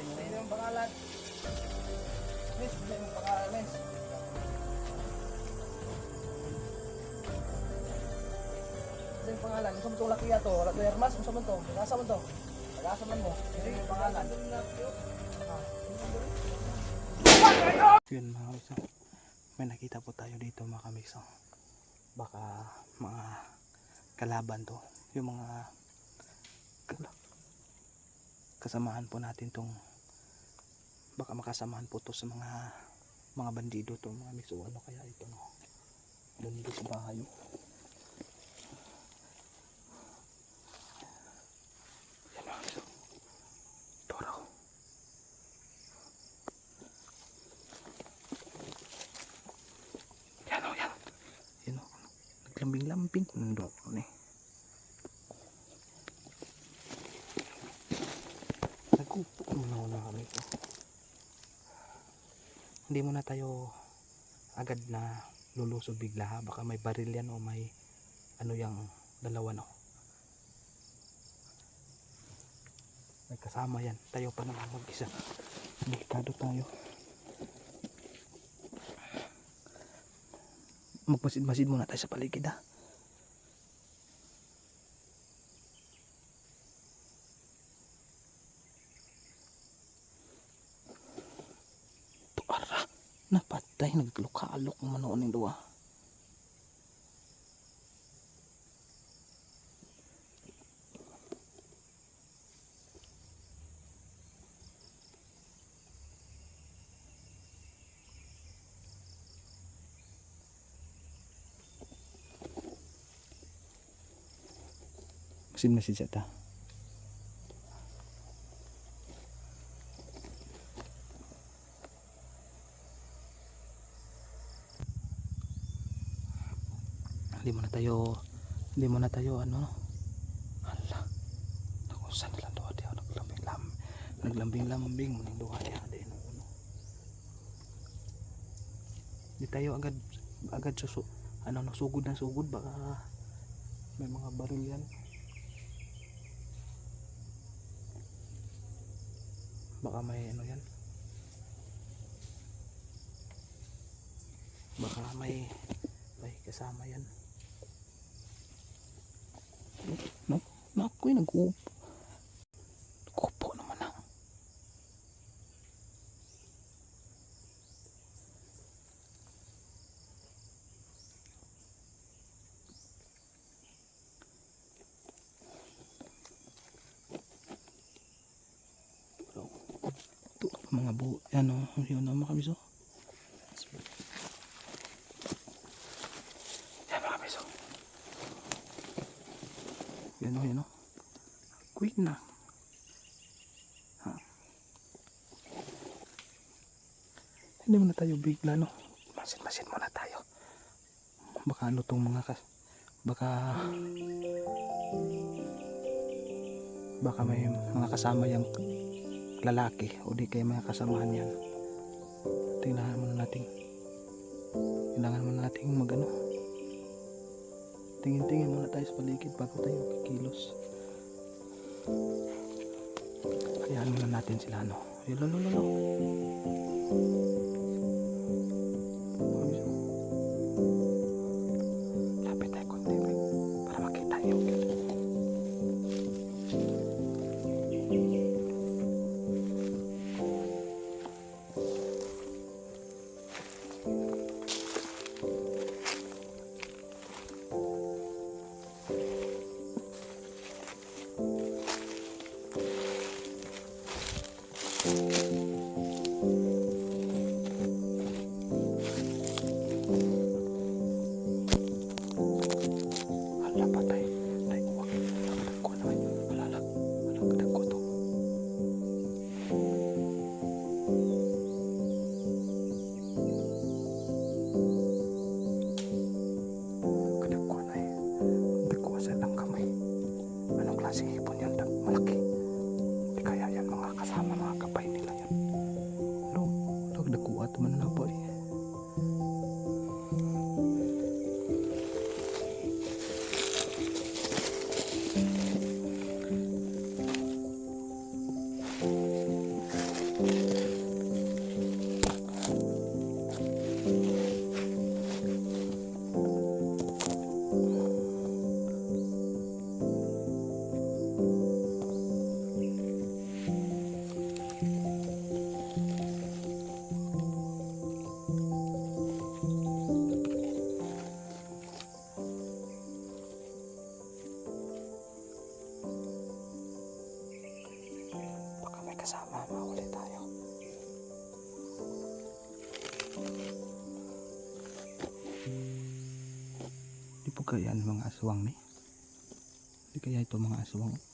Yun. yung pangalan? Miss, ano yung pangalan, Miss? Ano yung pangalan? Gusto mo itong lakiya to? Wala to Hermas? Gusto mo to? Nasa mo to? Nasa man mo? Ano yung pangalan? Yun mga kamiso. May nakita po tayo dito mga kamiso. Baka mga kalaban to. Yung mga kasamahan po natin tong baka makasamahan po to sa mga mga bandido to mga kamiso. Ano kaya ito no? Bandido sa bahay. oh. Yan mga kamiso. Toro. Yan o, yan. Yan o. Naglambing-lambing. Nandun ko na eh. Nagupo muna ko na kami ito. Hindi muna tayo agad na lulusog bigla ha. Baka may baril yan o may ano yung dalawa no. May kasama yan. Tayo pa naman mag-isa. Delikado tayo. magmasid-masid muna tayo sa paligid ha. Masid-masid siya ta. Hindi mo na tayo hindi mo na tayo ano? Hala naku saan lang doon di ako naglambing lam naglambing lambing mo nang doon di ako din di tayo agad agad susu ano no sugod na sugod. Baka may mga baril yan baka may ano yan baka may may kasama yan no nakoy nag-uupo kupo mga bu ano yun na mga kamiso yan mga kamiso yan o yan o quick na. Hindi muna tayo bigla no? Masin masin muna tayo. Baka ano tong mga kas baka baka may mga kasama yung lalaki o di kaya may kasamahan yan. Tingnan muna natin. Kailangan muna natin mag ano tingin-tingin muna tayo sa paligid bago tayo kikilos. Hayaan muna natin sila ano. Yun lolo lolo Hipon yan? Dag- Malaki. Kaya ang mga aswang ni? Di kaya ito mga aswang?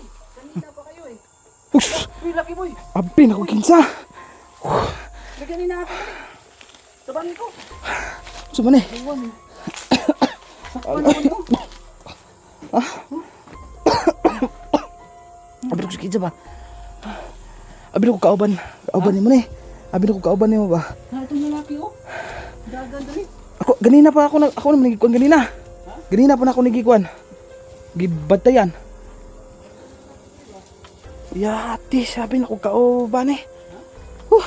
Eh. Kanina pa kayo eh. Ush! Uy, laki boy. Abi, naku kinsa! Lagyan ni natin. Taban ko. Sumane? Iwan eh. Sakpan ko. Abi ko sakit sa ba? Abi ko kauban. Kauban ni mo ni. Abi ko kauban ni mo ba? Ha, itong lalaki oh. Gaganda rin. Ako, ganina pa ako, na- ako naman nagikuan ganina. Ganina pa na ako nagikuan. Gibatayan. Yati, sabi na ko kauban eh. Huh.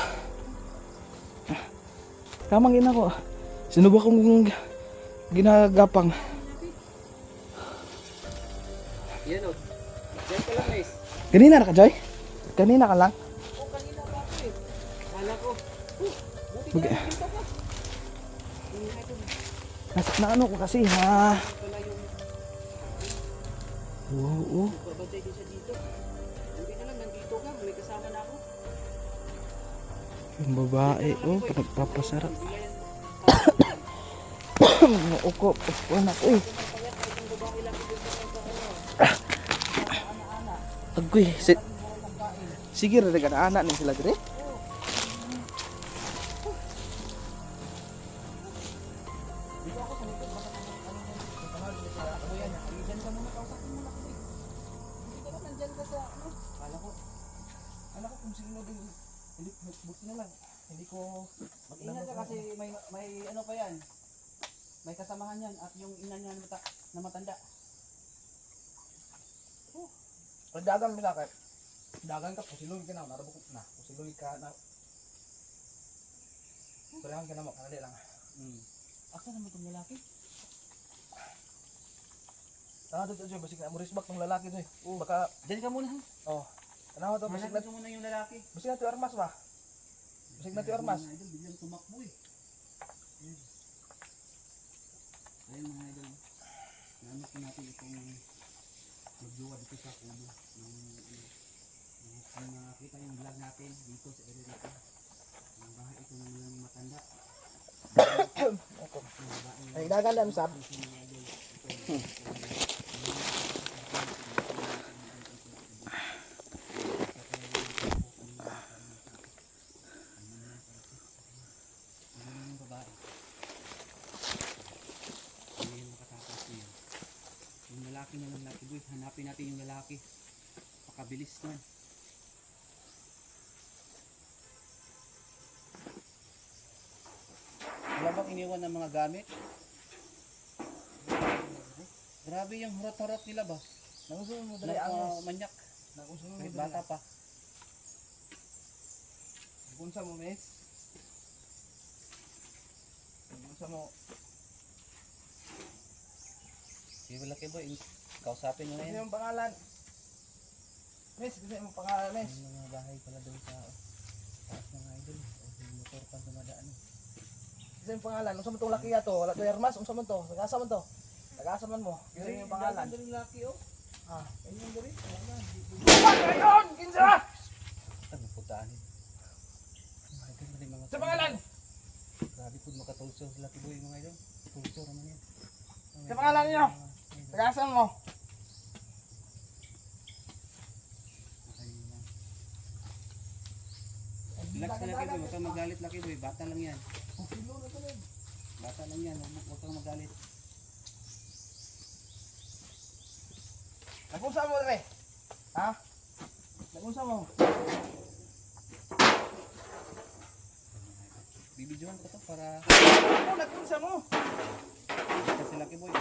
Kamang ina ko. Sinubok kong ginagapang. Yan oh. Yan pala guys. Ganina na ka, Joy? Ganina ka lang? Oh, kanina pa ako eh. Kala ko. Oh, buti Mag- ka nakita ka. Kanina ito. Nas, na ano ko kasi ha. Oo, oo. babantay din siya dito. Hindi na lang, nandito ka. May kasama na ako. Yung babae, oh, nagpapasarap. Uko, uko na ko eh. Agoy, si Sige, rin ka anak ni sila dire. May ano pa yan. May kasamahan yan at yung ina niya na, na matanda. Oh. Pag dagang mo kay dagang ka, pusiloy ka na, narabok na, pusiloy ka na. Parehan ka na mo, kanali lang. Hmm. Asa naman itong lalaki? Ah, dito dito basig na mo ng lalaki to eh. Baka Diyan ka muna oh. Ano to basig na muna yung lalaki. basig na to armas ba? Basig na to armas. Idol, biglang tumakbo eh. Ayun. Mga idol. Naanap ko natin itong magjowa dito sa kubo. Ng, ano, ng, kung nakita yung vlog natin dito sa area dito. Ang bahay ito ng ilang matanda. Ay dagan lang sab. Ano yung babae? Ano yung makatakas niya? Yung lalaki na lang natin boy. Hanapin natin yung lalaki. Pakabilis na. Wala bang iniwan ng mga gamit? Grabe yung hurot-hurot nila ba? Nangusun mo manyak. Nangusun Kahit bata pa. Bunsa mo mes. Bunsa mo. Sige laki boy. Kausapin mo na Ano yan. yung pangalan? Mes, kasi mo pangalan mes. May mga bahay pala doon sa taas ng idol. O yung motor pa dumadaan. Sa yung pangalan, unsa man tong laki ato? Wala to Hermas, unsa man to? Tagasa man to. Tagasa man mo. Kisa yung pangalan. Diri laki oh. Ah, ayun diri. Ayun, kinsa? Ano putaan eh. Sa pangalan. Grabe po makatulso sila kiboy mga idol. Tulso raman yan. Sa pangalan niyo. Tagasa mo. Relax ka lang kiboy, huwag kang magalit laki boy. Bata lang yan. Bata lang yan, huwag huwag kang magalit. Nagunsa mo diri. Ha? Nagunsa mo. Bibidyohan ko to para Ako nagunsa mo. kita sila kiboy.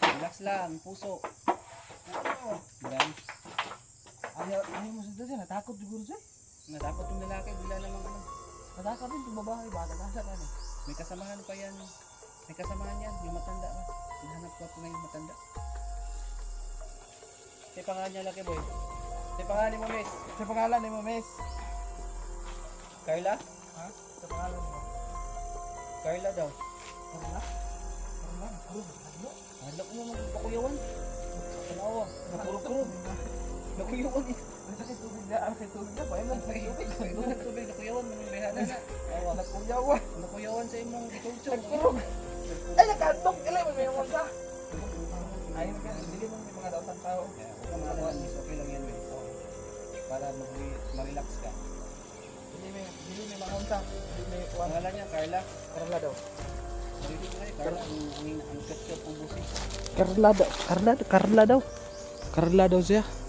Relax lang, puso. Ano? Diba? Ayaw, ayaw mo sa dito, natakot siguro siya. Natakot yung lalaki, bila namang ano. Natakot din itong babae ba? Tagasa ka na. May kasamahan pa yan. May kasamahan yan, yung matanda ka. Hinahanap ko na yung matanda. Sa pangalan niya laki boy. Sa pangalan mo miss. Sa pangalan mo, miss. Carla? Ha? Sa pangalan mo. Carla daw. Carla? Carla? Kurog. Ano? Hadlok mo magpakuyawan. Kanawa. Nakurog-kurog. Nakuyawan eh. Ang sakit tubig na, ang sakit tubig na. Ang sakit tubig? Tubig, tubig, nakuyawan. Manong behada na. Awa. Nakuyawan. Nakuyawan sa imong itulsong. Nagkurog. Ay, nakatok. Ilay mo, may mga ka. Ay, hindi mo may mga daotang tao. Huwag kang maalawan, miss. Okay lang yan, miss. Para mag- ma-relax ka. Hindi may, hindi may mga unsa. Hindi may kuwan. Pangalan niya, Carla. Carla daw. Carla. Ang, ang, ang daw. Carla daw. Carla daw siya.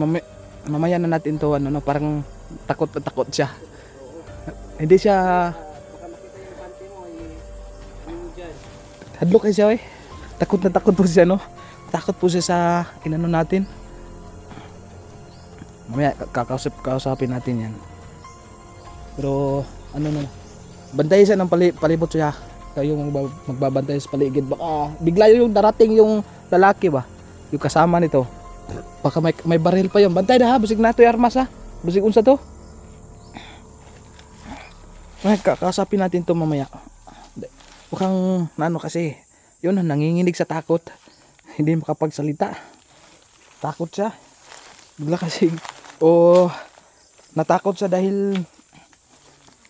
Mami, mamaya na natin to ano, no, parang takot na takot siya. Hindi siya eh. Hadlok kay siya eh. Takot na takot po siya no. Takot po siya sa inano natin. Mamaya kakausap kausapin natin yan. Pero ano no. Bantayan siya ng pali, palibot siya. Kayo magba- magbabantay sa paligid baka bigla yung darating yung lalaki ba. Yung kasama nito. Baka may may baril pa yun. Bantay na ha, busig na to yung armas ha. Busig unsa to. Ay, kakausapin natin to mamaya. Mukhang ano kasi, yun nanginginig sa takot. Hindi makapagsalita. Takot siya. Bigla kasi, o natakot siya dahil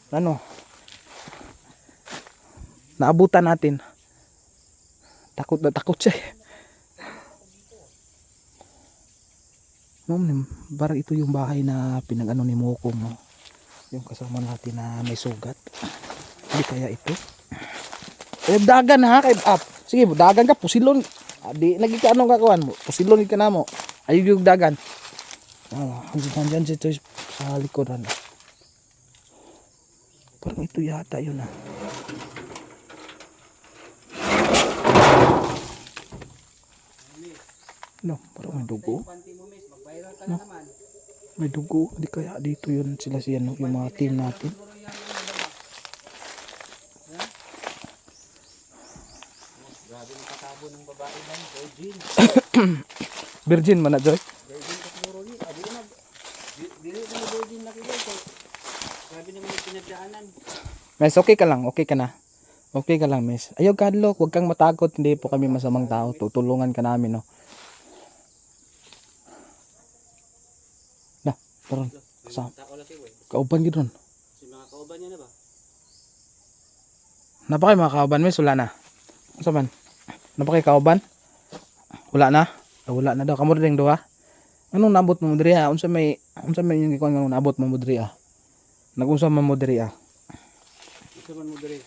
ano, naabutan natin. Takot na takot siya. eh. Ma'am, parang ito yung bahay na pinag-ano ni Mokong. No? Yung kasama natin na may sugat. Hindi kaya ito? Eh, dagan ha kay up. Sige, dagan ka pusilon. Ah, di lagi ka anong mo. Pusilon ka na mo. Ayog yung dagan. Ah, hanggang dyan dito sa likodan. Parang ito yata yun ah. No, parang may dugo. Na naman. May dugo. Di kaya dito yun sila siya no, yung mga team natin. Grabe yung katabo ng babae ba? Virgin. Virgin man na Joy. Virgin ka siguro ni. Ah, di na. di- Dili na virgin na. So, grabe naman yung pinagdaanan. Miss, okay ka lang, okay ka na. Okay ka lang, miss. Ayaw kadlok, huwag kang matakot. Hindi po kami masamang tao. Tutulungan ka namin, no. Parang sa kauban gid ron. Si mga kauban niya na ba? Napakay mga kauban, miss, wala na. Ano man? Napakay kauban? Wala na? Ah, wala na daw. Kamu rin duha? Anong nabot mo diri ha? Unsa may unsa may yung nga nabot mo diri ah? Nag-unsa man mo diri ah? Ito man mo diri.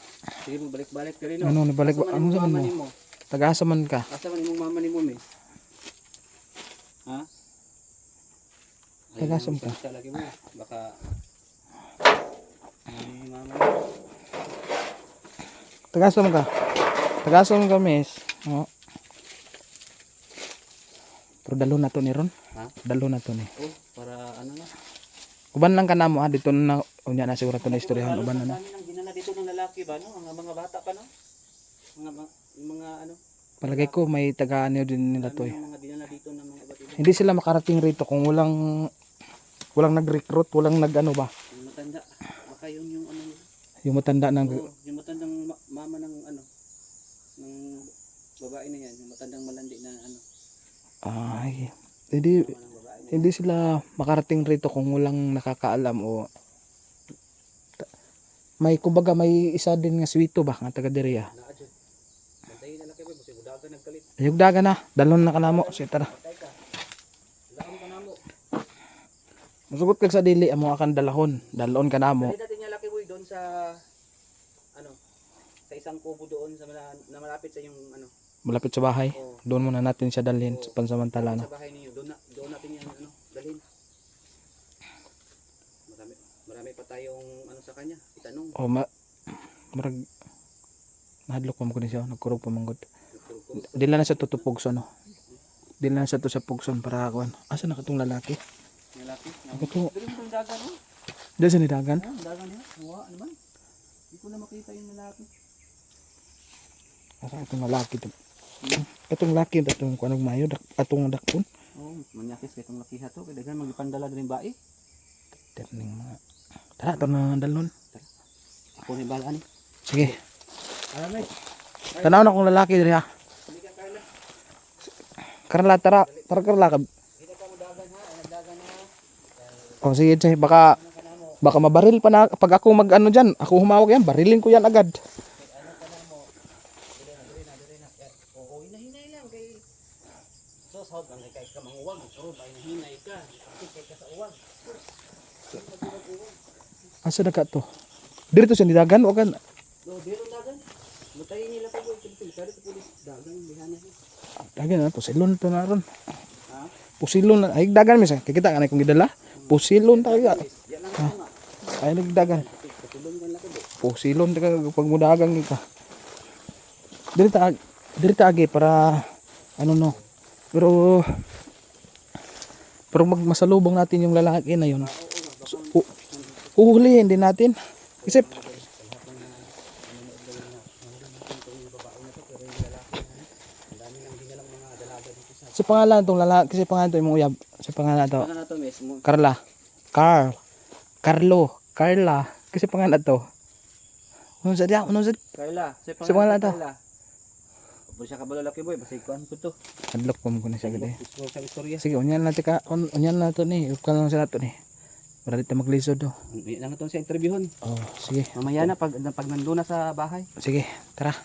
Sige mo balik-balik rin. no? Ano ni balik ano sa man mo? Tagasa man ka. Asa man imong mama nimo, miss? Ha? Tagasam ka. Sa lagi mo. Baka ano yung mama mo? Tagasa man ka. Tagasa man ka, miss. Oh. Pero dalo na to ni ron. Ha? Dalo na to ni. Oh, para ano na? Uban lang ka na mo ha dito na unya na siguro to na istoryahan uban na na. Dinala dito ng lalaki ba, no? Mga mga bata pa, no? Mga mga, ano? Palagay ko may taga ano din nila to eh. mga dinala dito ng mga ibang. Hindi sila makarating rito kung walang Walang nag-recruit, walang nag-ano ba? Yung matanda. Baka yun yung ano. Yung matanda ng... Oo, yung matandang ma- mama ng ano. Ng babae na yan. Yung matandang malandi na ano. Ay, hindi, na hindi sila makarating rito kung walang nakakaalam o... May, kumbaga, may isa din nga swito ba, nga taga diri. Naadyo. Bantayin na laki boy. Kasi budaga nagkalit. Ayog daga na, dalon na kanamo, so tara. Patay ka. Lakam ka na mo. Masugot kag sa dili amo akan dalahon, dalon ka namo. Dali natin niya laki boy doon sa ano sa isang kubo doon sa mala- na malapit sa yung ano Malapit sa bahay. Oo. Doon muna natin siya dalhin sa pansamantala sa no. bahay niyo doon na, doon natin yan ano dalhin. Marami marami pa tayong ano sa kanya itanong. O ma murag nahadlok pa mo kunin siya, nagkurog pa manggod. Dila na sa tutupugson no. Dila na sa to sa pugson para kuan. Asa na katong lalaki? Lalaki. Ako to. Pero yung dagan oh. Diyan sa nidagan. Ah, dagan niya. Wa naman. Hindi ko na makita yung lalaki. Asa katong lalaki to. Katong laki atong kuan mayo dak atong dakpon. Oh, manyakis kay tong laki ha to kay daghan magipandala din bae. Terning mga Tara to na dalon. Ako ni bala ni. Sige. Alamay. Tanaw na kung lalaki diri ha. Karla tara, tara karla ka. Kita ka mo dagan ha. Ay nagdagan na. O sige, sige, baka baka mabaril pa na pag ako mag ano diyan, ako humawak yan, barilin ko yan agad. Asa na ka to? Dito sa nidagan o kan No, dito dagan. Mutayin nila pa boy. Kasi kari sa pulis dagan niya. dagan na pusilon to na ron. Ha? Pusilon na ay dagan mi sa kikita ka na kung gidala. Pusilon ta ka. Yan lang ako nga. Ay nagdagan. Pusilon ta ka pag mudagang ka. Diri ta diri ta agi para ano no. Pero pero mag masalubong natin yung lalaki na yun. So, hu- huhulihin din natin. Kasi Sa pangalan tong lalaki, kasi pangalan to yung uyab. Sa pangalan to, na to mismo. Carla. Carl. Carlo. Carla. Kasi pangalan to. Ano sa diya? Ano sa Carla. Sa Sa pangalan to? Carla. Pwede siya kabalo laki boy. Basta ikuan ko to. Hadlok pa mo ko na siya gede. Ko. Sige, unyan natin ka, un, unyan na to ni. Upka lang sa nato ni. Para dito maglisod do. Yan lang ito sa interviewon. Oh, sige. Mamaya na pag, pag nandun na sa bahay. Sige, tara.